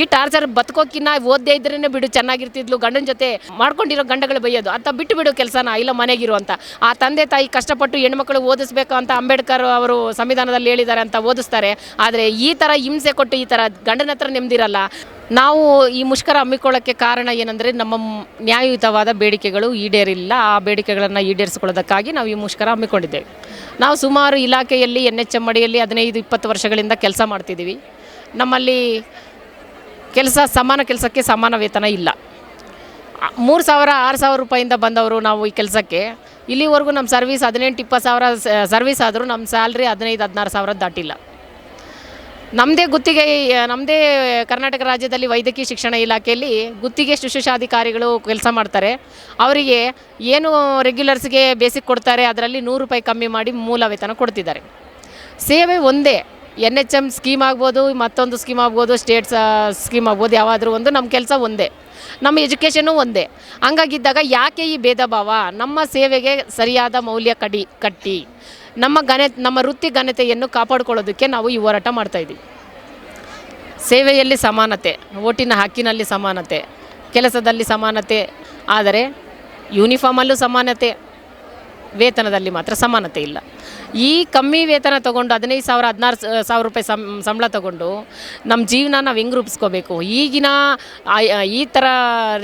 ಈ ಟಾರ್ಚರ್ ಬತ್ಕೋಕಿನ್ನ ಓದ್ದೇ ಇದ್ರೇ ಬಿಡು, ಚೆನ್ನಾಗಿರ್ತಿದ್ಲು, ಗಂಡನ ಜೊತೆ ಮಾಡ್ಕೊಂಡಿರೋ ಗಂಡಗಳು ಬೈಯೋದು. ಅಂತ ಬಿಟ್ಟು ಬಿಡು ಕೆಲಸನ, ಇಲ್ಲ ಮನೆಗಿರು ಅಂತ. ಆ ತಂದೆ ತಾಯಿ ಕಷ್ಟಪಟ್ಟು ಹೆಣ್ಮಕ್ಳು ಓದಿಸ್ಬೇಕು ಅಂತ ಅಂಬೇಡ್ಕರ್ ಅವರು ಸಂವಿಧಾನದಲ್ಲಿ ಹೇಳಿದ್ದಾರೆ ಅಂತ ಓದಿಸ್ತಾರೆ. ಆದರೆ ಈ ಥರ ಹಿಂಸೆ ಕೊಟ್ಟು ಈ ಥರ ಗಂಡನ ಹತ್ರ ನೆಮ್ಮದಿರಲ್ಲ ನಾವು ಈ ಮುಷ್ಕರ ಹಮ್ಮಿಕೊಳ್ಳೋಕ್ಕೆ ಕಾರಣ ಏನಂದರೆ ನಮ್ಮ ನ್ಯಾಯಯುತವಾದ ಬೇಡಿಕೆಗಳು ಈಡೇರಿಲ್ಲ. ಆ ಬೇಡಿಕೆಗಳನ್ನು ಈಡೇರಿಸಿಕೊಳ್ಳೋದಕ್ಕಾಗಿ ನಾವು ಈ ಮುಷ್ಕರ ಹಮ್ಮಿಕೊಂಡಿದ್ದೇವೆ. ನಾವು ಸುಮಾರು ಇಲಾಖೆಯಲ್ಲಿ ಎನ್ ಎಚ್ ಎಂ ಅಡಿಯಲ್ಲಿ ಹದಿನೈದು, ಇಪ್ಪತ್ತು ವರ್ಷಗಳಿಂದ ಕೆಲಸ ಮಾಡ್ತಿದ್ದೀವಿ. ನಮ್ಮಲ್ಲಿ ಕೆಲಸ ಸಮಾನ ಕೆಲಸಕ್ಕೆ ಸಮಾನ ವೇತನ ಇಲ್ಲ. ಮೂರು ಸಾವಿರ, ಆರು ಸಾವಿರ ರೂಪಾಯಿಂದ ಬಂದವರು ನಾವು ಈ ಕೆಲಸಕ್ಕೆ. ಇಲ್ಲಿವರೆಗೂ ನಮ್ಮ ಸರ್ವಿಸ್ ಹದಿನೆಂಟು, ಇಪ್ಪತ್ತು ಸಾವಿರ ಸರ್ವಿಸ್ ಆದರೂ ನಮ್ಮ ಸ್ಯಾಲ್ರಿ ಹದಿನೈದು, ಹದಿನಾರು ಸಾವಿರ ದಾಟಿಲ್ಲ. ನಮ್ಮದೇ ಗುತ್ತಿಗೆ ನಮ್ಮದೇ ಕರ್ನಾಟಕ ರಾಜ್ಯದಲ್ಲಿ ವೈದ್ಯಕೀಯ ಶಿಕ್ಷಣ ಇಲಾಖೆಯಲ್ಲಿ ಗುತ್ತಿಗೆ ಶುಶ್ರೂಷಾಧಿಕಾರಿಗಳು ಕೆಲಸ ಮಾಡ್ತಾರೆ. ಅವರಿಗೆ ಏನು ರೆಗ್ಯುಲರ್ಸ್ಗೆ ಬೇಸಿಕ್ ಕೊಡ್ತಾರೆ, ಅದರಲ್ಲಿ ನೂರು ರೂಪಾಯಿ ಕಮ್ಮಿ ಮಾಡಿ ಮೂಲ ವೇತನ ಕೊಡ್ತಿದ್ದಾರೆ. ಸೇವೆ ಒಂದೇ. ಎನ್ ಎಚ್ ಎಂ ಸ್ಕೀಮ್ ಆಗ್ಬೋದು, ಮತ್ತೊಂದು ಸ್ಕೀಮ್ ಆಗ್ಬೋದು, ಸ್ಟೇಟ್ಸ್ ಸ್ಕೀಮ್ ಆಗ್ಬೋದು, ಯಾವಾದರೂ ಒಂದು ನಮ್ಮ ಕೆಲಸ ಒಂದೇ. ನಮ್ಮ ಎಜುಕೇಷನು ಒಂದೇ. ಹಂಗಾಗಿದ್ದಾಗ ಯಾಕೆ ಈ ಭೇದ ಭಾವ ನಮ್ಮ ಸೇವೆಗೆ ಸರಿಯಾದ ಮೌಲ್ಯ ಕಡಿ, ಕಟ್ಟಿ. ನಮ್ಮ ಘನ, ನಮ್ಮ ವೃತ್ತಿ ಘನತೆಯನ್ನು ಕಾಪಾಡ್ಕೊಳ್ಳೋದಕ್ಕೆ ನಾವು ಈ ಹೋರಾಟ ಮಾಡ್ತಾಯಿದ್ದೀವಿ ಸೇವೆಯಲ್ಲಿ ಸಮಾನತೆ, ಓಟಿನ ಹಕ್ಕಿನಲ್ಲಿ ಸಮಾನತೆ, ಕೆಲಸದಲ್ಲಿ ಸಮಾನತೆ, ಆದರೆ ಯೂನಿಫಾರ್ಮಲ್ಲೂ ಸಮಾನತೆ. ವೇತನದಲ್ಲಿ ಮಾತ್ರ ಸಮಾನತೆ ಇಲ್ಲ. ಈ ಕಮ್ಮಿ ವೇತನ ತಗೊಂಡು ಹದಿನೈದು ಸಾವಿರ, ಹದಿನಾರು ಸಾವಿರ ರೂಪಾಯಿ ಸಂ, ಸಂಬಳ ತಗೊಂಡು ನಮ್ಮ ಜೀವನ ನಾವು ಹೆಂಗೆ ರೂಪಿಸ್ಕೋಬೇಕು? ಈಗಿನ ಈ ಥರ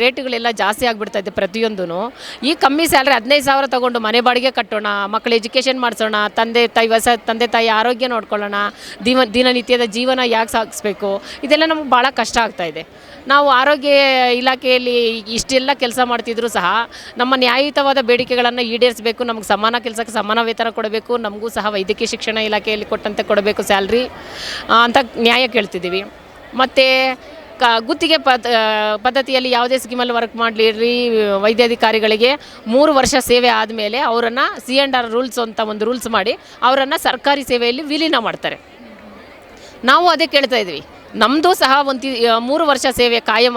ರೇಟ್ಗಳೆಲ್ಲ ಜಾಸ್ತಿ ಆಗಿಬಿಡ್ತಾ ಇದೆ ಪ್ರತಿಯೊಂದೂ ಈ ಕಮ್ಮಿ ಸ್ಯಾಲ್ರಿ ಹದಿನೈದು ಸಾವಿರ ತಗೊಂಡು ಮನೆ ಬಾಡಿಗೆ ಕಟ್ಟೋಣ ಮಕ್ಕಳ ಎಜುಕೇಷನ್ ಮಾಡಿಸೋಣ, ತಂದೆ ತಾಯಿ ಹೊಸ ತಂದೆ ತಾಯಿ ಆರೋಗ್ಯ ನೋಡ್ಕೊಳ್ಳೋಣ, ದಿನ, ದಿನನಿತ್ಯದ ಜೀವನ ಯಾಕೆ ಸಾಗಿಸ್ಬೇಕು? ಇದೆಲ್ಲ ನಮ್ಗೆ ಭಾಳ ಕಷ್ಟ ಆಗ್ತಾ ಇದೆ. ನಾವು ಆರೋಗ್ಯ ಇಲಾಖೆಯಲ್ಲಿ ಇಷ್ಟೆಲ್ಲ ಕೆಲಸ ಮಾಡ್ತಿದ್ರು ಸಹ ನಮ್ಮ ನ್ಯಾಯಯುತವಾದ ಬೇಡಿಕೆಗಳನ್ನು ಈಡೇರಿಸಬೇಕು, ನಮಗೆ ಸಮಾನ ಕೆಲಸಕ್ಕೆ ಸಮಾನ ವೇತನ ಕೊಡಬೇಕು, ನಮಗೂ ಸಹ ವೈದ್ಯಕೀಯ ಶಿಕ್ಷಣ ಇಲಾಖೆಯಲ್ಲಿ ಕೊಟ್ಟಂತೆ ಕೊಡಬೇಕು ಸ್ಯಾಲ್ರಿ ಅಂತ ನ್ಯಾಯ ಕೇಳ್ತಿದ್ದೀವಿ. ಮತ್ತು ಕ, ಗುತ್ತಿಗೆ ಪದ್ ಪದ್ಧತಿಯಲ್ಲಿ ಯಾವುದೇ ಸ್ಕೀಮಲ್ಲಿ ವರ್ಕ್ ಮಾಡಲಿರಿ, ವೈದ್ಯಾಧಿಕಾರಿಗಳಿಗೆ ಮೂರು ವರ್ಷ ಸೇವೆ ಆದಮೇಲೆ ಅವರನ್ನು ಸಿ ಆ್ಯಂಡ್ ಆರ್ ರೂಲ್ಸ್ ಅಂತ ಒಂದು ರೂಲ್ಸ್ ಮಾಡಿ ಅವರನ್ನು ಸರ್ಕಾರಿ ಸೇವೆಯಲ್ಲಿ ವಿಲೀನ ಮಾಡ್ತಾರೆ. ನಾವು ಅದೇ ಕೇಳ್ತಾ ಇದ್ವಿ. ನಮ್ಮದು ಸಹ ಒಂದು ಮೂರು ವರ್ಷ ಸೇವೆ ಕಾಯಂ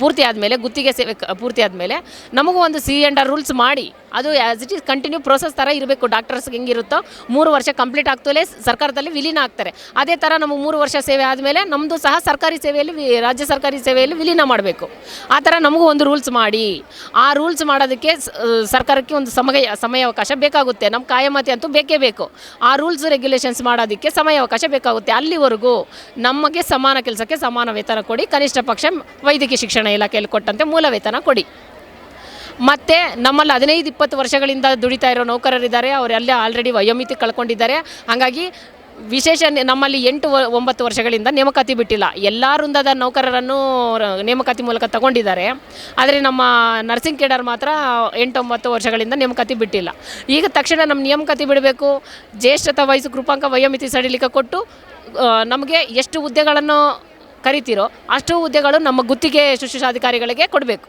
ಪೂರ್ತಿ ಆದಮೇಲೆ, ಗುತ್ತಿಗೆ ಸೇವೆ ಪೂರ್ತಿ ಆದಮೇಲೆ ನಮಗೂ ಒಂದು ಸಿ ಎಂಡ್ ಆರ್ ರೂಲ್ಸ್ ಮಾಡಿ ಅದು as it is continue process ಥರ ಇರಬೇಕು. ಡಾಕ್ಟರ್ಸ್ಗೆ ಹೆಂಗಿರುತ್ತೋ ಮೂರು ವರ್ಷ ಕಂಪ್ಲೀಟ್ ಆಗ್ತಲೇ ಸರ್ಕಾರದಲ್ಲಿ ವಿಲೀನ ಆಗ್ತಾರೆ. ಅದೇ ಥರ ನಮಗೆ ಮೂರು ವರ್ಷ ಸೇವೆ ಆದಮೇಲೆ ನಮ್ಮದು ಸಹ ಸರ್ಕಾರಿ ಸೇವೆಯಲ್ಲಿ ರಾಜ್ಯ ಸರ್ಕಾರಿ ಸೇವೆಯಲ್ಲಿ ವಿಲೀನ ಮಾಡಬೇಕು. ಆ ಥರ ನಮಗೂ ಒಂದು ರೂಲ್ಸ್ ಮಾಡಿ. ಆ ರೂಲ್ಸ್ ಮಾಡೋದಕ್ಕೆ ಸರ್ಕಾರಕ್ಕೆ ಒಂದು ಸಮಯ, ಸಮಯಾವಕಾಶ ಬೇಕಾಗುತ್ತೆ. ನಮ್ಮ ಕಾಯಮತಿ ಅಂತೂ ಬೇಕೇ ಬೇಕು. ಆ ರೂಲ್ಸ್ ರೆಗ್ಯುಲೇಷನ್ಸ್ ಮಾಡೋದಕ್ಕೆ ಸಮಯಾವಕಾಶ ಬೇಕಾಗುತ್ತೆ. ಅಲ್ಲಿವರೆಗೂ ನಮಗೆ ಸಮಾನ ಕೆಲಸಕ್ಕೆ ಸಮಾನ ವೇತನ ಕೊಡಿ. ಕನಿಷ್ಠ ಪಕ್ಷ ವೈದ್ಯಕೀಯ ಶಿಕ್ಷಣ ಇಲಾಖೆಯಲ್ಲಿ ಕೊಟ್ಟಂತೆ ಮೂಲ ವೇತನ ಕೊಡಿ. ಮತ್ತು ನಮ್ಮಲ್ಲಿ ಹದಿನೈದು, ಇಪ್ಪತ್ತು ವರ್ಷಗಳಿಂದ ದುಡಿತಾ ಇರೋ ನೌಕರರಿದ್ದಾರೆ. ಅವರೆಲ್ಲ ಆಲ್ರೆಡಿ ವಯೋಮಿತಿ ಕಳ್ಕೊಂಡಿದ್ದಾರೆ. ಹಾಗಾಗಿ ವಿಶೇಷ ನಮ್ಮಲ್ಲಿ ಎಂಟು ಒಂಬತ್ತು ವರ್ಷಗಳಿಂದ ನೇಮಕಾತಿ ಬಿಟ್ಟಿಲ್ಲ. ಎಲ್ಲ ವೃಂದದ ನೌಕರರನ್ನು ನೇಮಕಾತಿ ಮೂಲಕ ತಗೊಂಡಿದ್ದಾರೆ. ಆದರೆ ನಮ್ಮ ನರ್ಸಿಂಗ್ ಕೇಡರ್ ಮಾತ್ರ ಎಂಟೊಂಬತ್ತು ವರ್ಷಗಳಿಂದ ನೇಮಕಾತಿ ಬಿಟ್ಟಿಲ್ಲ. ಈಗ ತಕ್ಷಣ ನಮ್ಮ ನೇಮಕಾತಿ ಬಿಡಬೇಕು. ಜ್ಯೇಷ್ಠತಾ ವಯಸ್ಸು ಕೃಪಾಂಕ ವಯೋಮಿತಿ ಸಡಿಲಿಕೆ ಕೊಟ್ಟು ನಮಗೆ ಎಷ್ಟು ಹುದ್ದೆಗಳನ್ನು ಕರಿತೀರೋ ಅಷ್ಟು ಹುದ್ದೆಗಳು ನಮ್ಮ ಗುತ್ತಿಗೆ ಶುಶ್ರೂಷಾಧಿಕಾರಿಗಳಿಗೆ ಕೊಡಬೇಕು.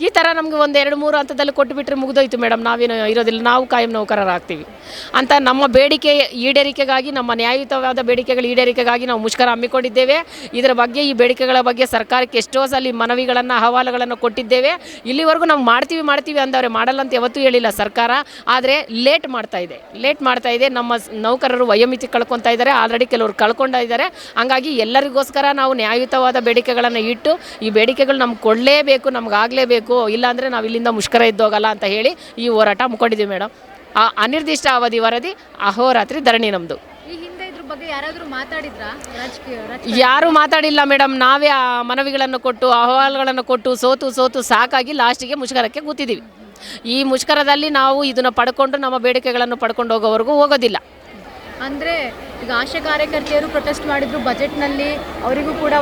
ಈ ಥರ ನಮಗೆ ಒಂದು ಎರಡು ಮೂರು ಹಂತದಲ್ಲಿ ಕೊಟ್ಟುಬಿಟ್ರೆ ಮುಗಿದೋಯ್ತು ಮೇಡಮ್. ನಾವೇನು ಇರೋದಿಲ್ಲ. ನಾವು ಕಾಯಂ ನೌಕರರಾಗ್ತೀವಿ ಅಂತ ನಮ್ಮ ಬೇಡಿಕೆ ಈಡೇರಿಕೆಗಾಗಿ, ನಮ್ಮ ನ್ಯಾಯಯುತವಾದ ಬೇಡಿಕೆಗಳ ಈಡೇರಿಕೆಗಾಗಿ ನಾವು ಮುಷ್ಕರ ಹಮ್ಮಿಕೊಂಡಿದ್ದೇವೆ. ಇದರ ಬಗ್ಗೆ, ಈ ಬೇಡಿಕೆಗಳ ಬಗ್ಗೆ ಸರ್ಕಾರಕ್ಕೆ ಎಷ್ಟೋ ಸಲ ಮನವಿಗಳನ್ನು, ಅಹವಾಲುಗಳನ್ನು ಕೊಟ್ಟಿದ್ದೇವೆ. ಇಲ್ಲಿವರೆಗೂ ನಾವು ಮಾಡ್ತೀವಿ ಮಾಡ್ತೀವಿ ಅಂದವ್ರೆ. ಮಾಡಲ್ಲ ಅಂತ ಯಾವತ್ತೂ ಹೇಳಿಲ್ಲ ಸರ್ಕಾರ. ಆದರೆ ಲೇಟ್ ಮಾಡ್ತಾ ಇದೆ. ಲೇಟ್ ಮಾಡ್ತಾ ಇದೆ. ನಮ್ಮ ನೌಕರರು ವಯೋಮಿತಿ ಕಳ್ಕೊತಾ ಇದ್ದಾರೆ. ಆಲ್ರೆಡಿ ಕೆಲವರು ಕಳ್ಕೊಂಡಿದ್ದಾರೆ ಹಂಗಾಗಿ ಎಲ್ಲರಿಗೋಸ್ಕರ ನಾವು ನ್ಯಾಯಯುತವಾದ ಬೇಡಿಕೆಗಳನ್ನು ಇಟ್ಟು, ಈ ಬೇಡಿಕೆಗಳು ನಮ್ಗೆ ಕೊಡಲೇಬೇಕು. ನಮ್ಗೆ ಆಗಲೇಬೇಕು ಇಲ್ಲಾಂದರೆ ನಾವು ಇಲ್ಲಿಂದ ಮುಷ್ಕರ ಇದ್ದೋಗಲ್ಲ ಅಂತ ಹೇಳಿ ಈ ಹೋರಾಟ ಹಮ್ಮಿಕೊಂಡಿದ್ದೀವಿ ಮೇಡಮ್ ಆ ಅನಿರ್ದಿಷ್ಟ ಅವಧಿ ವರದಿ ಅಹೋರಾತ್ರಿ ಧರಣಿ ನಮ್ಮದು ಯಾರು ಹಿಂದೆ ಇದ್ರ ಬಗ್ಗೆ ಯಾರಾದ್ರೂ ಮಾತಾಡಿದ್ರಾ? ರಾಜಕೀಯ ಯಾರೂ ಮಾತಾಡಿಲ್ಲ ಮೇಡಮ್ ನಾವೇ ಆ ಮನವಿಗಳನ್ನು ಕೊಟ್ಟು ಅಹವಾಲುಗಳನ್ನು ಕೊಟ್ಟು ಸೋತು ಸೋತು ಸಾಕಾಗಿ ಲಾಸ್ಟಿಗೆ ಮುಷ್ಕರಕ್ಕೆ ಕೂತಿದ್ದೀವಿ ಈ ಮುಷ್ಕರದಲ್ಲಿ ನಾವು ಇದನ್ನು ಪಡ್ಕೊಂಡು ನಮ್ಮ ಬೇಡಿಕೆಗಳನ್ನು ಪಡ್ಕೊಂಡು ಹೋಗೋವರೆಗೂ ಹೋಗೋದಿಲ್ಲ. ಅಂದ್ರೆ ಈಗ ಆಶಾ ಕಾರ್ಯಕರ್ತೆಯರು ಪ್ರೊಟೆಸ್ಟ್ ಮಾಡಿದ್ರು ಬಜೆಟ್ನಲ್ಲಿ ಅವರಿಗೂ ಕೂಡ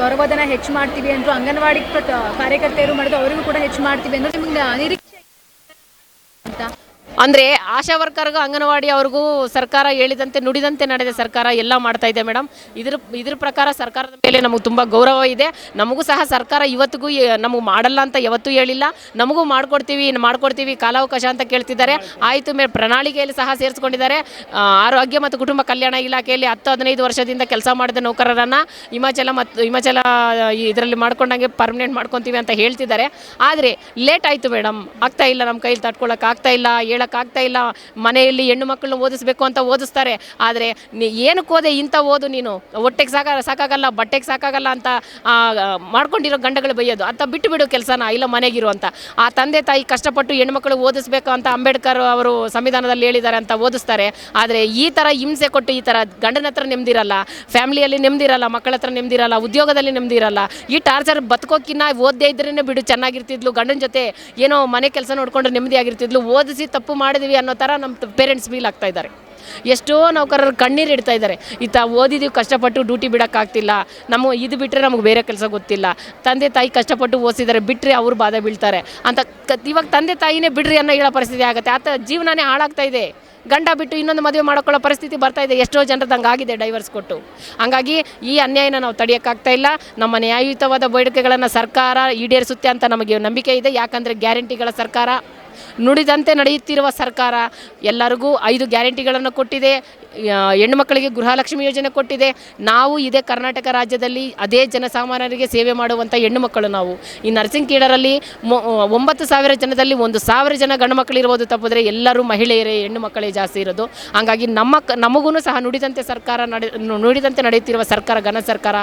ಗೌರವಧನ ಹೆಚ್ಚು ಮಾಡ್ತೀವಿ ಅಂದರು, ಅಂಗನವಾಡಿ ಕಾರ್ಯಕರ್ತೆಯರು ಮಾಡಿದ್ರು, ಅವರಿಗೂ ಕೂಡ ಹೆಚ್ಚು ಮಾಡ್ತೀವಿ ಅಂದ್ರೆ ನಿಮ್ಗೆ ನಿರೀಕ್ಷೆ ಅಂತ ಅಂದರೆ ಆಶಾ ವರ್ಕರ್ಗೂ, ಅಂಗನವಾಡಿ ಅವ್ರಿಗೂ ಸರ್ಕಾರ ಹೇಳಿದಂತೆ, ನುಡಿದಂತೆ ನಡೆದ ಸರ್ಕಾರ ಎಲ್ಲ ಮಾಡ್ತಾ ಇದೆ ಮೇಡಮ್ ಇದ್ರ ಇದ್ರ ಪ್ರಕಾರ ಸರ್ಕಾರದ ಮೇಲೆ ನಮಗೆ ತುಂಬ ಗೌರವ ಇದೆ. ನಮಗೂ ಸಹ ಸರ್ಕಾರ ಇವತ್ತಿಗೂ ನಮಗೆ ಮಾಡಲ್ಲ ಅಂತ ಯಾವತ್ತೂ ಹೇಳಿಲ್ಲ. ನಮಗೂ ಮಾಡ್ಕೊಡ್ತೀವಿ ಮಾಡ್ಕೊಡ್ತೀವಿ, ಕಾಲಾವಕಾಶ ಅಂತ ಕೇಳ್ತಿದ್ದಾರೆ. ಆಯಿತು ಮೇಲೆ ಪ್ರಣಾಳಿಕೆಯಲ್ಲಿ ಸಹ ಸೇರಿಸ್ಕೊಂಡಿದ್ದಾರೆ. ಆರೋಗ್ಯ ಮತ್ತು ಕುಟುಂಬ ಕಲ್ಯಾಣ ಇಲಾಖೆಯಲ್ಲಿ ಹತ್ತು, ಹದಿನೈದು ವರ್ಷದಿಂದ ಕೆಲಸ ಮಾಡಿದ ನೌಕರರನ್ನು ಹಿಮಾಚಲ ಮತ್ತು ಹಿಮಾಚಲ, ಇದರಲ್ಲಿ ಮಾಡ್ಕೊಂಡಂಗೆ ಪರ್ಮನೆಂಟ್ ಮಾಡ್ಕೊತೀವಿ ಅಂತ ಹೇಳ್ತಿದ್ದಾರೆ. ಆದರೆ ಲೇಟ್ ಆಯಿತು ಮೇಡಮ್ ಆಗ್ತಾ ಇಲ್ಲ ನಮ್ಮ ಕೈಲಿ ತಟ್ಕೊಳ್ಳೋಕ್ಕಾಗ್ತಾ ಇಲ್ಲ ಹೇಳೋಕ್ಕಾಗ್ತಾ ಇಲ್ಲ. ಮನೆಯಲ್ಲಿ ಹೆಣ್ಣು ಮಕ್ಕಳನ್ನ ಓದಿಸ್ಬೇಕು ಅಂತ ಓದಿಸ್ತಾರೆ. ಆದರೆ ಏನಕ್ಕೆ ಓದೆ ಇಂಥ ಓದು ನೀನು? ಹೊಟ್ಟೆಗೆ ಸಾಕ, ಸಾಕಾಗಲ್ಲ, ಬಟ್ಟೆಗೆ ಸಾಕಾಗಲ್ಲ ಅಂತ ಮಾಡ್ಕೊಂಡಿರೋ ಗಂಡಗಳು ಬೈಯೋದು. ಅಂತ ಬಿಟ್ಟು ಬಿಡು ಕೆಲಸನ, ಇಲ್ಲ ಮನೆಗಿರು ಅಂತ. ಆ ತಂದೆ ತಾಯಿ ಕಷ್ಟಪಟ್ಟು ಹೆಣ್ಮಕ್ಳು ಓದಿಸ್ಬೇಕು ಅಂತ ಅಂಬೇಡ್ಕರ್ ಅವರು ಸಂವಿಧಾನದಲ್ಲಿ ಹೇಳಿದ್ದಾರೆ ಅಂತ ಓದಿಸ್ತಾರೆ. ಆದರೆ ಈ ಥರ ಹಿಂಸೆ ಕೊಟ್ಟು ಈ ಥರ ಗಂಡನ ಹತ್ರ ನೆಮ್ಮದಿರಲ್ಲ ಫ್ಯಾಮಿಲಿಯಲ್ಲಿ ನೆಮ್ಮದಿರಲ್ಲ ಮಕ್ಕಳ ಹತ್ರ ನೆಮ್ಮದಿರಲ್ಲ ಉದ್ಯೋಗದಲ್ಲಿ ನೆಮ್ಮದಿರಲ್ಲ ಈ ಟಾರ್ಚರ್ ಬದುಕೋಕಿನ್ನ ಓದದೇ ಇದ್ರೇ ಬಿಡು, ಚೆನ್ನಾಗಿರ್ತಿದ್ಲು, ಗಂಡನ ಜೊತೆ ಏನೋ ಮನೆ ಕೆಲಸ ನೋಡಿಕೊಂಡು ನೆಮ್ಮದಿ ಆಗಿರ್ತಿದ್ಲು ಓದಿಸಿ ತಪ್ಪು ಮಾಡಿದ್ವಿ ಅನ್ನೋ ಥರ ನಮ್ಮ ಪೇರೆಂಟ್ಸ್ ಫೀಲ್ ಆಗ್ತಾ ಇದ್ದಾರೆ. ಎಷ್ಟೋ ನೌಕರರು ಕಣ್ಣೀರು ಇಡ್ತಾ ಇದ್ದಾರೆ. ಈತ ಓದಿದೀವಿ ಕಷ್ಟಪಟ್ಟು ಡ್ಯೂಟಿ ಬಿಡೋಕ್ಕಾಗ್ತಿಲ್ಲ. ನಮ್ಮ ಇದು ಬಿಟ್ಟರೆ ನಮಗೆ ಬೇರೆ ಕೆಲಸ ಗೊತ್ತಿಲ್ಲ. ತಂದೆ ತಾಯಿ ಕಷ್ಟಪಟ್ಟು ಓದಿಸಿದ್ದಾರೆ ಬಿಟ್ಟರೆ ಅವರು ಬಾಧೆ ಬೀಳ್ತಾರೆ ಅಂತ ಇವಾಗ ತಂದೆ ತಾಯಿನೇ ಬಿಡ್ರಿ ಅನ್ನೋ ಹೇಳೋ ಪರಿಸ್ಥಿತಿ ಆಗುತ್ತೆ. ಆತ ಜೀವನನೇ ಹಾಳಾಗ್ತಾ ಇದೆ. ಗಂಡ ಬಿಟ್ಟು ಇನ್ನೊಂದು ಮದುವೆ ಮಾಡ್ಕೊಳ್ಳೋ ಪರಿಸ್ಥಿತಿ ಬರ್ತಾ ಇದೆ. ಎಷ್ಟೋ ಜನರದ್ದು ಹಂಗಾಗಿದೆ ಡೈವರ್ಸ್ ಕೊಟ್ಟು. ಹಂಗಾಗಿ ಈ ಅನ್ಯಾಯನ ನಾವು ತಡೆಯೋಕ್ಕಾಗ್ತಾ ಇಲ್ಲ. ನಮ್ಮ ನ್ಯಾಯಯುತವಾದ ಬೇಡಿಕೆಗಳನ್ನು ಸರ್ಕಾರ ಈಡೇರಿಸುತ್ತೆ ಅಂತ ನಮಗೆ ನಂಬಿಕೆ ಇದೆ. ಯಾಕಂದರೆ ಗ್ಯಾರಂಟಿಗಳ ಸರ್ಕಾರ ನುಡಿದಂತೆ ನಡೆಯುತ್ತಿರುವ ಸರ್ಕಾರ ಎಲ್ಲರಿಗೂ ಐದು ಗ್ಯಾರಂಟಿಗಳನ್ನು ಕೊಟ್ಟಿದೆ ಹೆಣ್ಣುಮಕ್ಕಳಿಗೆ ಗೃಹಲಕ್ಷ್ಮಿ ಯೋಜನೆ ಕೊಟ್ಟಿದೆ. ನಾವು ಇದೇ ಕರ್ನಾಟಕ ರಾಜ್ಯದಲ್ಲಿ ಅದೇ ಜನಸಾಮಾನ್ಯರಿಗೆ ಸೇವೆ ಮಾಡುವಂಥ ಹೆಣ್ಣು ಮಕ್ಕಳು ನಾವು. ಈ ನರ್ಸಿಂಗ್ ಕೀಡರಲ್ಲಿ ಒಂಬತ್ತು ಸಾವಿರ ಜನದಲ್ಲಿ ಒಂದು ಸಾವಿರ ಜನ ಗಂಡು ಮಕ್ಕಳು ಇರ್ಬೋದು ತಪ್ಪಿದ್ರೆ ಎಲ್ಲರೂ ಮಹಿಳೆಯರೇ, ಹೆಣ್ಣು ಮಕ್ಕಳೇ ಜಾಸ್ತಿ ಇರೋದು. ಹಾಗಾಗಿ ನಮ್ಮ ನಮಗೂ ಸಹ ನುಡಿದಂತೆ ಸರ್ಕಾರ ನಡೆ, ನುಡಿದಂತೆ ನಡೆಯುತ್ತಿರುವ ಸರ್ಕಾರ, ಘನ ಸರ್ಕಾರ.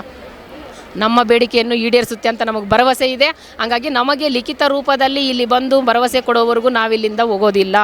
ನಮ್ಮ ಬೇಡಿಕೆಯನ್ನು ಈಡೇರಿಸುತ್ತೆ ಅಂತ ನಮಗೆ ಭರವಸೆ ಇದೆ. ಹಾಗಾಗಿ ನಮಗೆ ಲಿಖಿತ ರೂಪದಲ್ಲಿ ಇಲ್ಲಿ ಬಂದು ಭರವಸೆ ಕೊಡೋವರೆಗೂ ನಾವಿಲ್ಲಿಂದ ಹೋಗೋದಿಲ್ಲ.